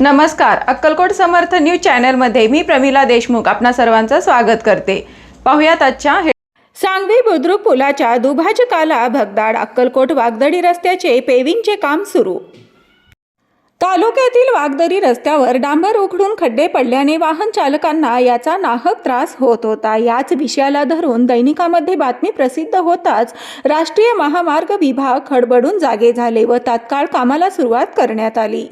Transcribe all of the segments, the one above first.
नमस्कार. अक्कलकोट समर्थ न्यूज चॅनलमध्ये मी प्रमिला देशमुख आपणा सर्वांचं स्वागत करते. पाहुयात आजच्या हे- सांगवी बुद्रुक पुलाच्या दुभाजकाला भगदाड अक्कलकोट वागदडी रस्त्याचे पेविंगचे काम सुरू. तालुक्यातील वागदरी रस्त्यावर डांबर उखडून खड्डे पडल्याने वाहन चालकांना याचा नाहक त्रास होत होता. याच विषयाला धरून दैनिकामध्ये बातमी प्रसिद्ध होताच राष्ट्रीय महामार्ग विभाग खडबडून जागे झाले व तात्काळ कामाला सुरुवात करण्यात आली.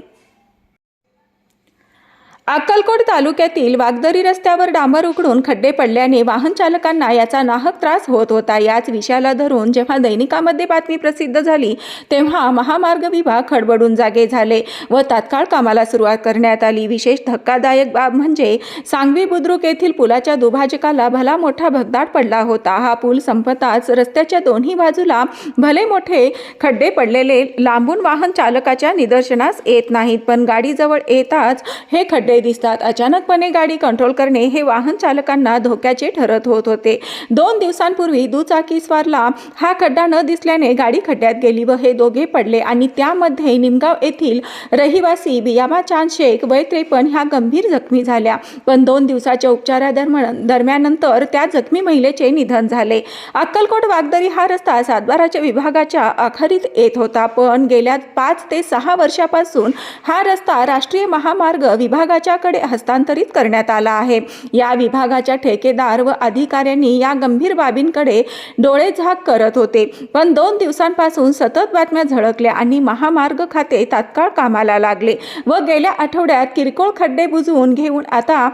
अक्कलकोट तालुक्यातील वागदरी रस्त्यावर डांबर उकडून खड्डे पडल्याने वाहन चालकांना याचा नाहक त्रास होत होता. याच विषयाला धरून जेव्हा दैनिकामध्ये बातमी प्रसिद्ध झाली तेव्हा महामार्ग विभाग खडबडून जागे झाले व तात्काळ कामाला सुरुवात करण्यात आली. विशेष धक्कादायक बाब म्हणजे सांगवी बुद्रुक येथील पुलाच्या दुभाजकाला भला मोठा भगदाड पडला होता. हा पूल संपताच रस्त्याच्या दोन्ही बाजूला भले मोठे खड्डे पडलेले लांबून वाहन चालकाच्या निदर्शनास येत नाहीत पण गाडीजवळ येताच हे खड्डे दिसतात. अचानकपणे गाडी कंट्रोल करणे हे वाहन चालकांना धोक्याचे ठरत होत होते. दोन दिवसांपूर्वी दुचाकीस्वारला हा खड्डा न दिसल्याने गाडी खड्ड्यात गेली व हे दोघे पडले आणि त्यामध्ये निमगाव येथील रहिवासी बियाबा चांद शेख वय त्रेपन्न ह्या गंभीर जखमी झाल्या. पण दोन दिवसाच्या उपचारादरम्यान दरम्यानंतर त्या जखमी महिलेचे निधन झाले. अक्कलकोट वागदरी हा रस्ता सातबाराच्या विभागाच्या अखरीत येत होता. पण गेल्या पाच ते सहा वर्षापासून हा रस्ता राष्ट्रीय महामार्ग विभागाच्या विभागाच्याकडे हस्तांतरित करण्यात आला आहे. या विभागाच्या ठेकेदार व अधिकाऱ्यांनी या गंभीर बाबींकडे डोळे झाक करत होते. पण दोन दिवसांपासून सतत बातम्या झळकल्या आणि महामार्ग खाते तात्काळ कामाला लागले व गेल्या आठवड्यात किरकोळ खड्डे बुजवून घेऊन आता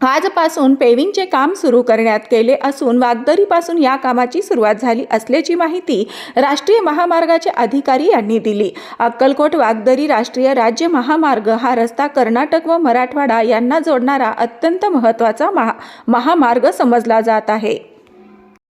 आजपासून पेविंगचे काम सुरू करण्यात केले असून वागदरीपासून या कामाची सुरुवात झाली असल्याची माहिती राष्ट्रीय महामार्गाचे अधिकारी यांनी दिली. अक्कलकोट वागदरी राष्ट्रीय राज्य महामार्ग हा रस्ता कर्नाटक व मराठवाडा यांना जोडणारा अत्यंत महत्त्वाचा महा महामार्ग समजला जात आहे.